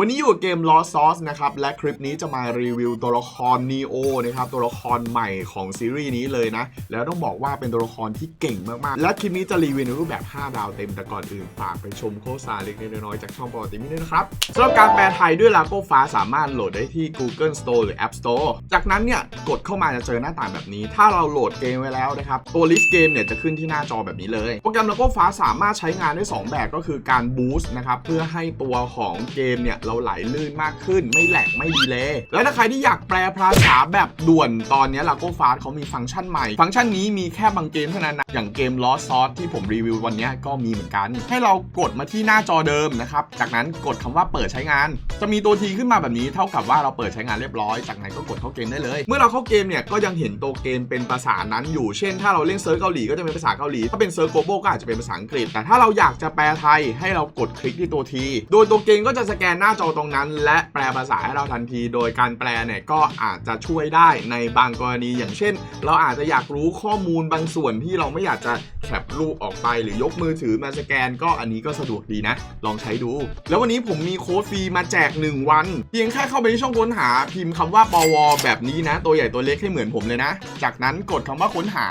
วันนี้อยู่กับเกม Lost Sauce นะครับ และคลิปนี้จะมารีวิวตัวละคร Neo นะครับ ตัวละครใหม่ของซีรีส์นี้เลยนะ แล้วต้องบอกว่าเป็นตัวละครที่เก่งมาก ๆ และคลิปนี้จะรีวิวในรูปแบบ 5 ดาวเต็ม แต่ก่อนอื่นฝากไปชมโฆษณาเล็กๆน้อย ๆ จากช่องปกติมิด้วยนะครับสำหรับการแปลไทยด้วยลาโก้ฟ้าสามารถโหลดได้ที่ Google Store หรือ App Store จากนั้นเนี่ยกดเข้ามาจะเจอหน้าต่างแบบนี้ ถ้าเราโหลดเกมไว้แล้วนะครับตัวลิสต์เกมเนี่ยจะขึ้นที่หน้าจอแบบนี้เลย โปรแกรมลาโก้ฟ้าสามารถใช้งานได้สองแบบก็คือการบูสต์นะครับเพื่อให้ตัวของเกมเนี่ยเราไหลลื่นมากขึ้น ไม่แหลกไม่ดีเลยแล้วถ้าใครที่อยากแปลภาษาแบบด่วนตอนนี้ลาโก้ฟ้าเขามีฟังก์ชันใหม่ ฟังก์ชันนี้มีแค่บางเกมเท่านั้นนะ อย่างเกม Lost Sauce ที่ผมรีวิววันนี้ก็มีเหมือนกัน ให้เรากดมาที่หน้าจอเดิมนะครับ จากนั้นกดคำว่าเปิดใช้งาน จะมีตัวทีขึ้นมาแบบนี้เท่ากับว่าเราเปิดใช้งานเรียบร้อย จากนั้นก็กดเข้าเกมได้เลย เมื่อเราเข้าเกมเนี่ยก็ยังเห็นตัวเกมเป็นภาษานั้นอยู่ เช่น ถ้าเราเล่นเซิร์ฟเกาหลีก็จะเป็นภาษาเกาหลี ถ้าเป็นเซิร์ฟโกโบก็อาจจะเป็นภาษาอังกฤษ แต่ถ้าเราอยากจะแปลไทยให้เรากดคลิกที่ตัวทีโดยตัวเกมก็จะสแกนหน้าจอตรงนั้น และแปลภาษาให้เราทันที โดยการแปลเนี่ยก็อาจจะช่วยได้ในบางกรณีอย่างเช่น เราอาจจะอยากรู้ข้อมูลบางส่วนที่เราไม่อยากจะแคปรูปออกไปหรือยกมือถือมาสแกนก็อันนี้ก็สะดวกดีนะ ลองใช้ดู แล้ววันนี้ผมมีโค้ดฟรีมาแจก 1 วัน เพียงแค่เข้าไปที่ช่องค้นหาพิมพ์คำว่าปวแบบนี้นะ ตัวใหญ่ตัวเล็กให้เหมือนผมเลยนะ จากนั้นกดคำว่าค้นหา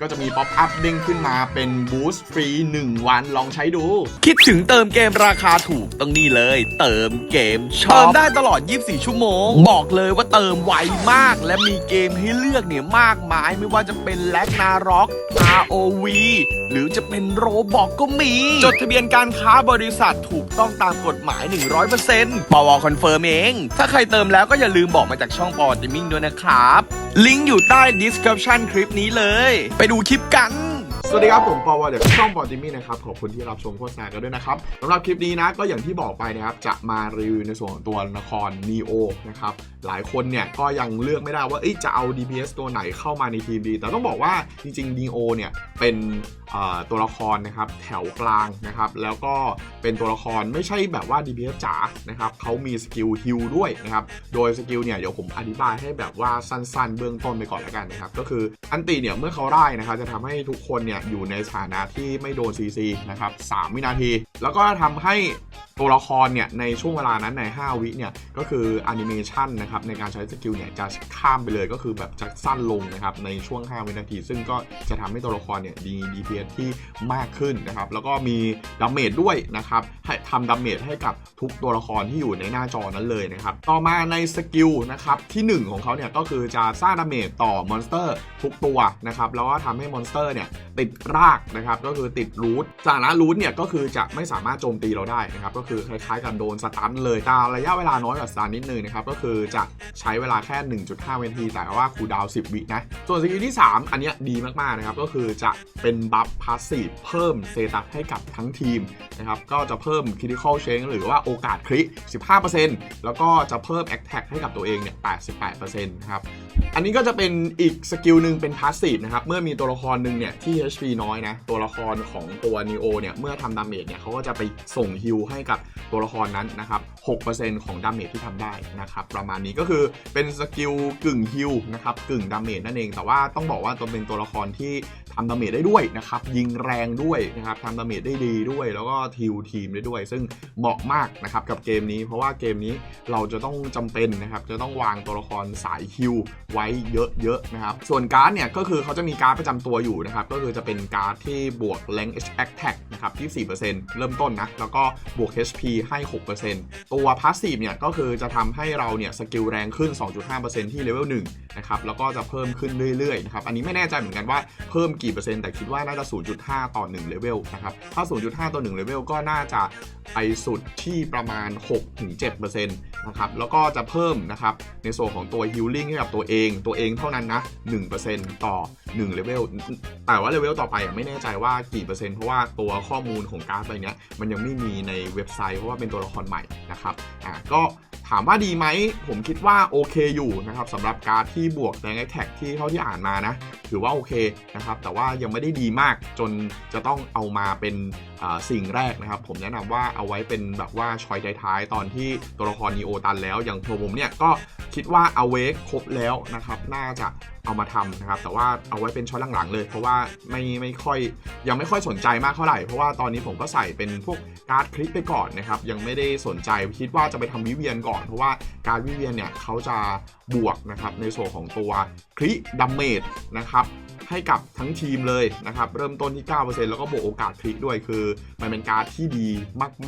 ก็จะมีป๊อปอัพเด้งขึ้นมาเป็นบูสต์ฟรี 1 วันลองใช้ดู คิดถึงเติมเกมราคาถูกต้องนี่เลย เติมเกมช็อปเติมได้ตลอด 24 ชั่วโมง บอกเลยว่าเติมไวมาก และมีเกมให้เลือกเนี่ยมากมาย ไม่ว่าจะเป็นแลกนาร็อก ROV หรือจะเป็นโรบอกก็มี จดทะเบียนการค้าบริษัทถูกต้องตามกฎหมาย 100%ปวคอนเฟิร์มเอง ถ้าใครเติมแล้วก็อย่าลืมบอกมาจากช่องปอติมิ่งด้วยนะครับ ลิงก์อยู่ใต้ description คลิปนี้เลย ไปดูคลิปกัน สวัสดีครับ ผมปอวเดี๋ยวช่องบอดิมี่นะครับ ขอบคุณที่รับชมโฆษณากันด้วยนะครับสำหรับคลิปนี้นะก็อย่างที่บอกไปนะครับ จะมารีวิวในส่วนของตัวละคร Neo นะครับ หลายคนเนี่ยก็ยังเลือกไม่ได้ว่าเอ้ยจะเอา DPS ตัวไหนเข้ามาในทีมดี แต่ต้องบอกว่าจริงๆ Neo เนี่ยเป็นตัวละครนะครับแถวกลางนะครับแล้วก็เป็นตัวละครไม่ใช่แบบว่า DPS จ๋านะครับเขามีสกิลฮิลด้วยนะครับโดยสกิลเนี่ยเดี๋ยวผมอธิบายให้แบบว่าสั้นๆ เบื้องต้นไปก่อนแล้วกันนะครับก็คืออันตีเนี่ยเมื่อเขาได้นะครับจะทำให้ทุกคนเนี่ยอยู่ในสถานะที่ไม่โดน CC นะครับ3วินาที แล้วก็ทำให้ ตัวละครเนี่ยในช่วงเวลานั้นใน 5 วิเนี่ยก็คือแอนิเมชันนะครับในการใช้สกิลเนี่ยจะข้ามไปเลยก็คือแบบจะสั้นลงนะครับในช่วง 5 วินาที ซึ่งก็จะทำให้ตัวละครเนี่ยดี DPS ที่มากขึ้นนะครับแล้วก็มีดาเมจด้วยนะครับให้ทำดาเมจให้กับทุกตัวละครที่อยู่ในหน้าจอนั้นเลยนะครับต่อมาในสกิลนะครับที่ 1 ของเขาเนี่ยก็คือจะสร้างดาเมจต่อมอนสเตอร์ทุกตัวนะครับแล้วก็ทำให้มอนสเตอร์เนี่ยติดรากนะครับก็คือติดรูทสถานะรูทเนี่ยก็คือจะไม่สามารถโจมตีเราได้นะครับก็คือคล้ายๆกับโดนสตันเลยแต่ระยะเวลาน้อยกว่าสตันนิดนึงนะครับ ก็คือจะใช้เวลาแค่ 1.5 วินาที แต่ว่าคูลดาวน์10 วินะ ส่วนสกิลที่ 3 อันนี้ดีมากๆนะครับ ก็คือจะเป็นบัฟพาสซีฟเพิ่มเซตัสให้กับทั้งทีมนะครับ ก็จะเพิ่ม critical change หรือว่าโอกาสคริ15%แล้วก็จะเพิ่ม attack ให้กับตัวเองเนี่ย 88%นะครับ อันนี้ก็จะเป็นอีกสกิลหนึ่งเป็นพาสซีฟนะครับ เมื่อมีตัวละครหนึ่งเนี่ยที่ HP น้อยนะ ตัวละครของตัว Neo เนี่ย เมื่อทำดาเมจเนี่ยเขาก็จะไปส่งฮิลให้กับตัวละครนั้นนะครับ 6%ของดาเมจที่ทำได้นะครับ ประมาณนี้ก็คือเป็นสกิลกึ่งฮิลนะครับ กึ่งดาเมจนั่นเอง แต่ว่าต้องบอกว่าตัวเป็นตัวละครที่ทำดาเมจได้ด้วยนะครับ ยิงแรงด้วยนะครับทำดาเมจได้ดีด้วย แล้วก็ทิวทีมได้ด้วย ซึ่งเหมาะมากนะครับกับเกมนี้ เพราะว่าเกมนี้เราจะต้องจำเป็นนะครับจะต้องวางตัวละครสายฮิลไว้เยอะๆนะครับ ส่วนการ์ดเนี่ยก็คือเขาจะมีการ์ดประจำตัวอยู่นะครับ ก็คือจะเป็นการ์ดที่บวก rank attack นะครับที่4%เริ่มต้นนะ แล้วก็บวก HP ให้ 6%ตัว passive เนี่ยก็คือจะทำให้เราเนี่ยสกิลแรงขึ้น 2.5%ที่เลเวล1นะครับแล้วก็จะเพิ่มขึ้นเรื่อยๆนะครับอันนี้ไม่แน่ใจเหมือนกันว่าเพิ่มกี่เปอร์เซ็นต์แต่คิดว่าน่าจะ 0.5 ต่อ1เลเวลนะครับถ้า 0.5 ต่อ1เลเวลก็น่าจะไปสุดที่ประมาณ 6-7%นะครับแล้วก็จะเพิ่มนะครับในส่วนของตัว healing ให้กับตัวเองตัวเองเท่านั้นนะ1%ต่อ1เลเวลแต่ว่าเลเวลต่อไปไม่แน่ใจว่ากี่เปอร์เซ็นต์เพราะว่าตัวข้อมูลของการ์ดใบเนี้ยมันยังไม่มีในเว็บไซต์เพราะว่าเป็นตัวละครใหม่นะครับอะก็ถามว่าดีไหม ผมคิดว่าโอเคอยู่นะครับสำหรับการ์ดที่บวกแรงแท็กที่เท่าที่อ่านมานะถือว่าโอเคนะครับ แต่ว่ายังไม่ได้ดีมากจนจะต้องเอามาเป็นสิ่งแรกนะครับ ผมแนะนำว่าเอาไว้เป็นแบบว่าชอยท้ายๆตอนที่ตัวละครนีโอตันแล้วอย่างโทวผมเนี่ยก็ คิดว่าเอาเวกครบแล้วนะครับน่าจะเอามาทำนะครับ แต่ว่าเอาไว้เป็นช้อนหลังๆเลย เพราะว่าไม่ไม่ค่อยยังไม่ค่อยสนใจมากเท่าไหร่เพราะว่าตอนนี้ผมก็ใส่เป็นพวกการ์ดคลิปไปก่อนนะครับ ยังไม่ได้สนใจคิดว่าจะไปทำวิเวียนก่อน เพราะว่าการวิเวียนเนี่ยเขาจะบวกนะครับในส่วนของตัวคลิดัมเมจนะครับให้กับทั้งทีมเลยนะครับ เริ่มต้นที่ 9%แล้วก็บวกโอกาสคลิกด้วยคือ มันเป็นการ์ดที่ดี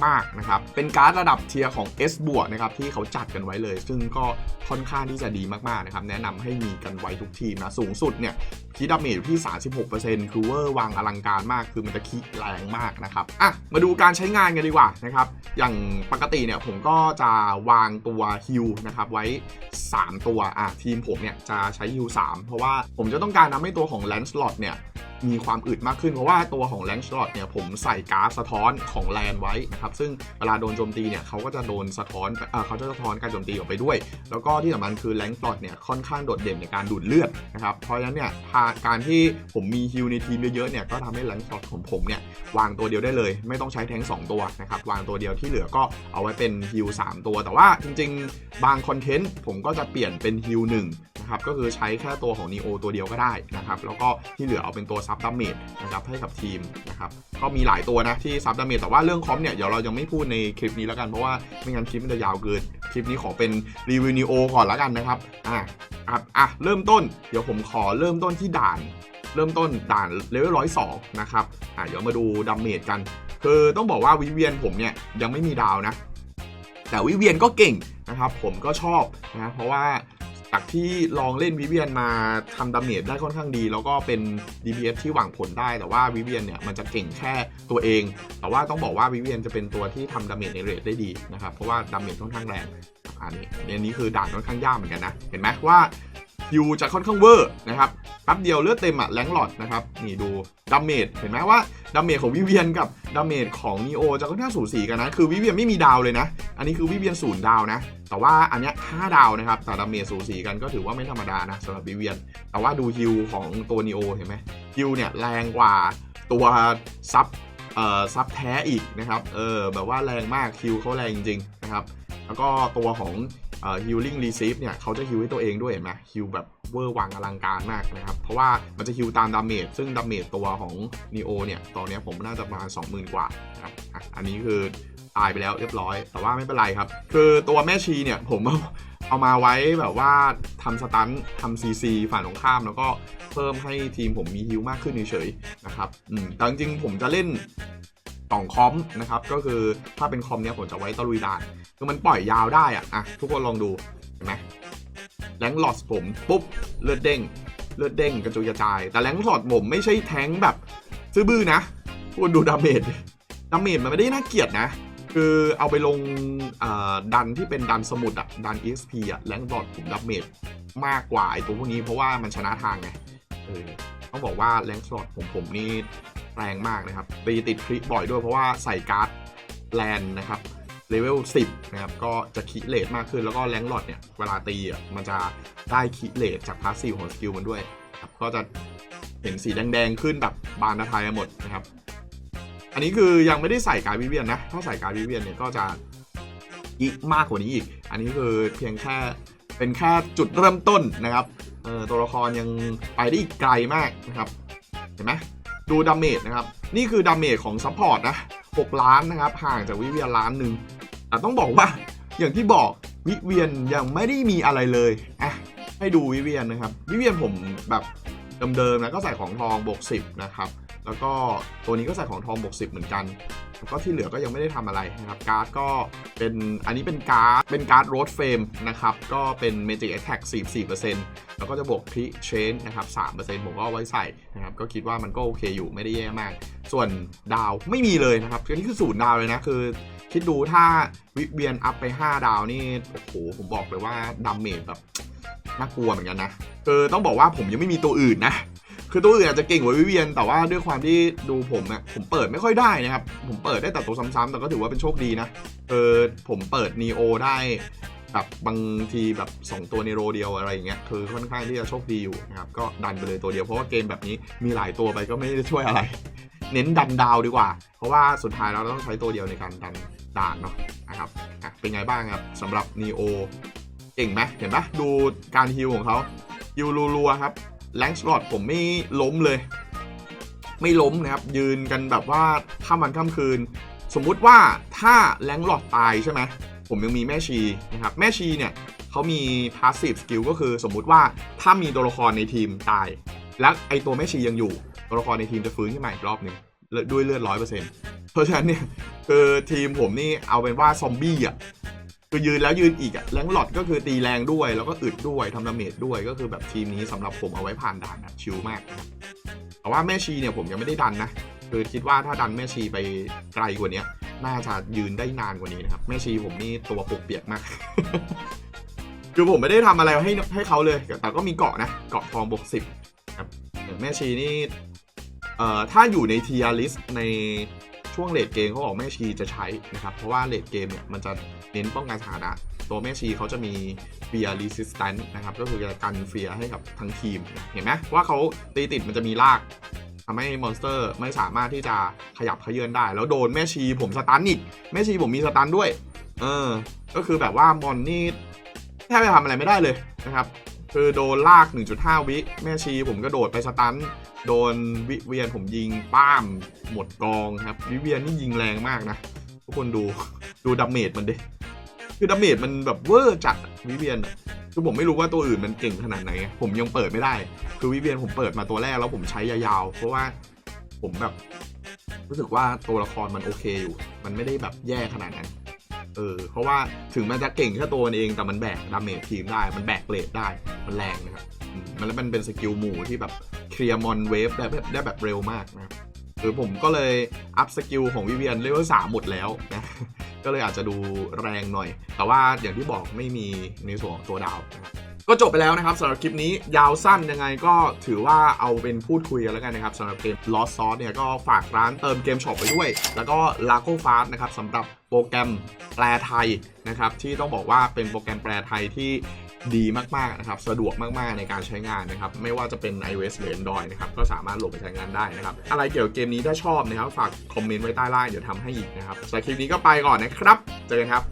มาก ๆ นะครับ เป็นการ์ดระดับเทียร์ของ S บวกนะครับที่เขาจัดกันไว้เลย ซึ่งก็ค่อนข้างที่จะดีมากๆนะครับแนะนำให้มีกันไว้ทุกทีมนะสูงสุดเนี่ยคีดาเมจอยู่ที่ 36%คือเวอร์วางอลังการมาก คือมันจะคีแรงมากนะครับอะมาดูการใช้งานกันดีกว่านะครับอย่างปกติเนี่ยผมก็จะวางตัวฮิลนะครับไว้ 3 ตัวอะทีมผมเนี่ยจะใช้ฮิล3เพราะว่าผมจะต้องการทำให้ตัวของแลนสลอตเนี่ย มีความอึดมากขึ้น เพราะว่าตัวของแลน c ์ลอตเนี่ยผมใส่การ์สะท้อนของแลนไว้นะครับซึ่งเวลาโดนโจมตีเนี่ยเขาก็จะโดนสะท้อนเอ่อเขาจะสะท้อนการโจมตีออกไปด้วย แล้วก็ที่สำคัญคือแลน c ์ลอตเนี่ยค่อนข้างโดดเด่นในการดูดเลือดนะครับเพราะฉะนั้นเนี่ยาการที่ผมมีฮิลในทีมเยอะๆเนี่ยก็ทำให้แลน c ์ลอตของผมเนี่ยวางตัวเดียวได้เลย ไม่ต้องใช้แทงสองตัวนะครับวางตัวเดียวที่เหลือก็เอาไว้เป็นฮิล3ตัว แต่ว่าจริง ๆ บางคอนเทนต์ผมก็จะเปลี่ยนเป็นฮิลหนึ่งนะครับก็คือใช้แค่ตัวของนีโอตัวเดียวก็ได้นะครับแล้วก็ที่เหลือเอาเป็นตัวซับดาเมจนะครับให้กับทีมนะครับก็มีหลายตัวนะที่ซับดาเมจแต่ว่าเรื่องคอมเนี่ยเดี๋ยวเรายังไม่พูดในคลิปนี้แล้วกันเพราะว่าไม่งั้นคลิปมันจะยาวเกิน คลิปนี้ขอเป็นรีวิวนีโอก่อนแล้วกันนะครับอะครับอะเริ่มต้นเดี๋ยวผมขอเริ่มต้นที่ด่าน เริ่มต้นด่านเลเวลร้อยสองนะครับอะเดี๋ยวมาดูดาเมจกัน คือต้องบอกว่าวิเวียนผมเนี่ยยังไม่มีดาวนะ แต่วิเวียนก็เก่งนะครับผมก็ชอบนะเพราะว่า จากที่ลองเล่นวิเวียนมาทำดาเมจได้ค่อนข้างดี แล้วก็เป็น DPS ที่หวังผลได้แต่ว่าวิเวียนเนี่ยมันจะเก่งแค่ตัวเอง แต่ว่าต้องบอกว่าวิเวียนจะเป็นตัวที่ทำดาเมจในเรทได้ดีนะครับเพราะว่าดาเมจค่อนข้างแรงอันนี้อันนี้คือด่านค่อนข้างยากเหมือนกันนะ เห็นไหมว่า ยูจะค่อนข้างเวอร์นะครับแป๊บเดียวเลือดเต็มอะแรงหลอดนะครับนี่ดูดาเมจเห็นไหมว่าดาเมจของวิเวียนกับดาเมจของนีโอจะค่อนข้างสูสีกันนะ คือวิเวียนไม่มีดาวเลยนะ อันนี้คือวิเวียนศูนย์ดาวนะ แต่ว่าอันเนี้ยห้าดาวนะครับ แต่ดาเมจสูสีกันก็ถือว่าไม่ธรรมดานะสำหรับวิเวียน แต่ว่าดูฮิลของตัวนีโอเห็นไหมฮิลเนี่ยแรงกว่าตัวซับเอ่อซับแท้อีกนะครับ เออแบบว่าแรงมากฮิลเขาแรงจริงๆนะครับ แล้วก็ตัวของเอ่อ healing receive เนี่ยเขาจะฮิลให้ตัวเองด้วยเห็นไหมฮิลแบบเวอร์วังอลังการมากนะครับ เพราะว่ามันจะฮิลตามดาเมจซึ่งดาเมจตัวของ Neo เนี่ยตอนนี้ผมน่าจะประมาณ20,000 กว่านะครับอะอันนี้คือตายไปแล้วเรียบร้อย แต่ว่าไม่เป็นไรครับ คือตัวแม่ชีเนี่ยผมเอาเอามาไว้แบบว่าทำสตันทำซีซีฝ่ายตรงข้าม แล้วก็เพิ่มให้ทีมผมมีฮิลมากขึ้นเฉยๆนะครับอืมแต่จริงๆผมจะเล่น สองคอมนะครับก็คือถ้าเป็นคอมเนี้ยผมจะไว้ตะลุยด่านคือมันปล่อยยาวได้อะอะทุกคนลองดูเห็นไหมแรงหลอดผมปุ๊บเลือดเด้งเลือดเด้งกระจุยกระจาย แต่แรงหลอดผมไม่ใช่แท้งแบบซื้อบื้อนะคุณดูดาเมจดาเมจมันไม่ได้น่าเกลียดนะ คือเอาไปลงดันที่เป็นดันสมุดอะดัน EXP อะแรงหลอดผมดาเมจมากกว่าไอตัวพวกนี้เพราะว่ามันชนะทางไงเออต้องบอกว่าแรงหลอดผมผมนี่ แรงมากนะครับตีติดคลิปบ่อยด้วยเพราะว่าใส่การ์ดแลนนะครับเลเวล10 นะครับ ก็จะคิเลทมากขึ้นแล้วก็แรงหลอดเนี่ย เวลาตีอะมันจะได้คิเลทจากพาสซีฟของสกิลมันด้วยครับก็จะเห็นสีแดงๆ ขึ้นแบบบานตะไทยหมดนะครับ อันนี้คือยังไม่ได้ใส่การวิเวียนนะ ถ้าใส่การวิเวียนเนี่ยก็จะอีกมากกว่านี้อีก อันนี้คือเพียงแค่เป็นแค่จุดเริ่มต้นนะครับตัวละครยังไปได้อีกไกลมากนะครับ เห็นไหม ดูดาเมจนะครับ นี่คือดาเมจของซัพพอร์ตนะ 6 ล้านนะครับ ห่างจากวิเวียนล้านหนึ่งแต่ต้องบอกว่าอย่างที่บอกวิเวียนยังไม่ได้มีอะไรเลยอะให้ดูวิเวียนนะครับ วิเวียนผมแบบเดิมๆนะก็ใส่ของทองบวก10นะครับแล้วก็ตัวนี้ก็ใส่ของทองบวก10เหมือนกัน แล้วก็ที่เหลือก็ยังไม่ได้ทำอะไรนะครับการ์ดก็เป็นอันนี้เป็นการ์ดเป็นการ์ดโรดเฟรมนะครับก็เป็น Magic Attack 44%แล้วก็จะบวกพิเชนนะครับ3%ผมก็เอาไว้ใส่นะครับก็คิดว่ามันก็โอเคอยู่ไม่ได้แย่มาก ส่วนดาวไม่มีเลยนะครับอันนี้คือศูนย์ดาวเลยนะคือคิดดูถ้าวิเวียนอัพไป 5 ดาวนี่โอ้โหผมบอกเลยว่าดาเมจแบบน่ากลัวเหมือนกันนะคือต้องบอกว่าผมยังไม่มีตัวอื่นนะ คือตัวอื่นอาจจะเก่งกว่าวิเวียน แต่ว่าด้วยความที่ดูผมเนี่ยผมเปิดไม่ค่อยได้นะครับ ผมเปิดได้แต่ตัวซ้ำๆแต่ก็ถือว่าเป็นโชคดีนะ เออผมเปิดนีโอได้แบบบางทีแบบ 2 ตัวในโรเดียวอะไรอย่างเงี้ยคือค่อนข้างที่จะโชคดีอยู่นะครับ ก็ดันไปเลยตัวเดียวเพราะว่าเกมแบบนี้มีหลายตัวไปก็ไม่ได้ช่วยอะไร เน้นดันดาวดีกว่า เพราะว่าสุดท้ายเราต้องใช้ตัวเดียวในการดันด่านเนาะนะครับเป็นไงบ้างครับสำหรับนีโอเก่งไหมเห็นปะดูการฮิลของเขาฮิลรัวๆครับ แรงสลอตผมไม่ล้มเลย ไม่ล้มนะครับ ยืนกันแบบว่าข้ามวันข้ามคืน สมมุติว่าถ้าแรงหลอดตายใช่ไหมผมยังมีแม่ชีนะครับแม่ชีเนี่ยเขามี passive skill ก็คือสมมุติว่าถ้ามีตัวละครในทีมตาย แล้วไอตัวแม่ชียังอยู่ตัวละครในทีมจะฟื้นขึ้นมาอีกรอบหนึ่งด้วยเลือดร้อยเปอร์เซ็นต์เพราะฉะนั้นเนี่ยคือทีมผมนี่เอาเป็นว่าซอมบี้อะ คือยืนแล้วยืนอีกอะแรงหลอดก็คือตีแรงด้วย แล้วก็อึดด้วยทำดาเมจด้วยก็คือแบบทีมนี้สำหรับผมเอาไว้ผ่านด่านอะชิลมาก แต่ว่าแม่ชีเนี่ยผมยังไม่ได้ดันนะคือคิดว่าถ้าดันแม่ชีไปไกลกว่านี้น่าจะยืนได้นานกว่านี้นะครับ แม่ชีผมนี่ตัวปกเปียกมาก คือผมไม่ได้ทำอะไรให้ให้เขาเลย แต่ก็มีเกาะนะ เกาะทองบวกสิบครับแม่ชีนี่เอ่อถ้าอยู่ในเทียริสใน ช่วงเลดเกมเขาบอกแม่ชีจะใช้นะครับ เพราะว่าเลดเกมเนี่ยมันจะเน้นป้องกันสถานะ ตัวแม่ชีเขาจะมีเฟียร์ resistance นะครับ ก็คือจะกันเฟียร์ให้กับทั้งทีม เห็นไหมว่าเขาตีติดมันจะมีลากทำให้มอนสเตอร์ไม่สามารถที่จะขยับเขยื้อนได้ แล้วโดนแม่ชีผมสตันอีกแม่ชีผมมีสตันด้วย เออ ก็คือแบบว่ามอนนี่แทบจะทำอะไรไม่ได้เลยนะครับ คือโดนลาก 1.5 วิ แม่ชีผมก็โดดไปสตัน โดนวิเวียนผมยิงป้าม หมดกองครับ วิเวียนนี่ยิงแรงมากนะ ทุกคนดูดูดาเมจมันดิ คือดาเมจมันแบบเวอร์จัดวิเวียนอะคือผมไม่รู้ว่าตัวอื่นมันเก่งขนาดไหน ผมยังเปิดไม่ได้ คือวิเวียนผมเปิดมาตัวแรกแล้วผมใช้ยาวๆ เพราะว่าผมแบบ รู้สึกว่าตัวละครมันโอเคอยู่ มันไม่ได้แบบแย่ขนาดนั้น เออ เพราะว่าถึงมันจะเก่งแค่ตัวมันเองแต่มันแบกดาเมจทีมได้ มันแบกเลดได้ มันแรงนะครับมมันแล้วมันเป็นสกิลหมู่ที่แบบเคลียร์มอนเวฟได้แบบได้แบบเร็วมากนะครับหรือผมก็เลยอัพสกิลของวิเวียนเลเวลสามหมดแล้วนะ ก็เลยอาจจะดูแรงหน่อย แต่ว่าอย่างที่บอกไม่มีในส่วนของตัวดาวนะครับ ก็จบไปแล้วนะครับสำหรับคลิปนี้ยาวสั้นยังไงก็ถือว่าเอาเป็นพูดคุยกันแล้วกันนะครับสำหรับเกม Lost Sauce เนี่ยก็ฝากร้านเติมเกมช็อปไปด้วย แล้วก็ l a c o Fast นะครับสำหรับโปรแกรมแปลไทยนะครับที่ต้องบอกว่าเป็นโปรแกรมแปลไทยที่ดีมากๆนะครับสะดวกมากๆในการใช้งานนะครับไม่ว่าจะเป็น iOS หรือ Android นะครับก็สามารถโหลดไปใช้งานได้นะครับอะไรเกี่ยวกับเกมนี้ถ้าชอบนะครับฝากคอมเมนต์ไว้ใต้ล่างเดี๋ยวทำให้อีกนะครับสำหรับคลิปนี้ก็ไปก่อนนะครับ เจอกันครับ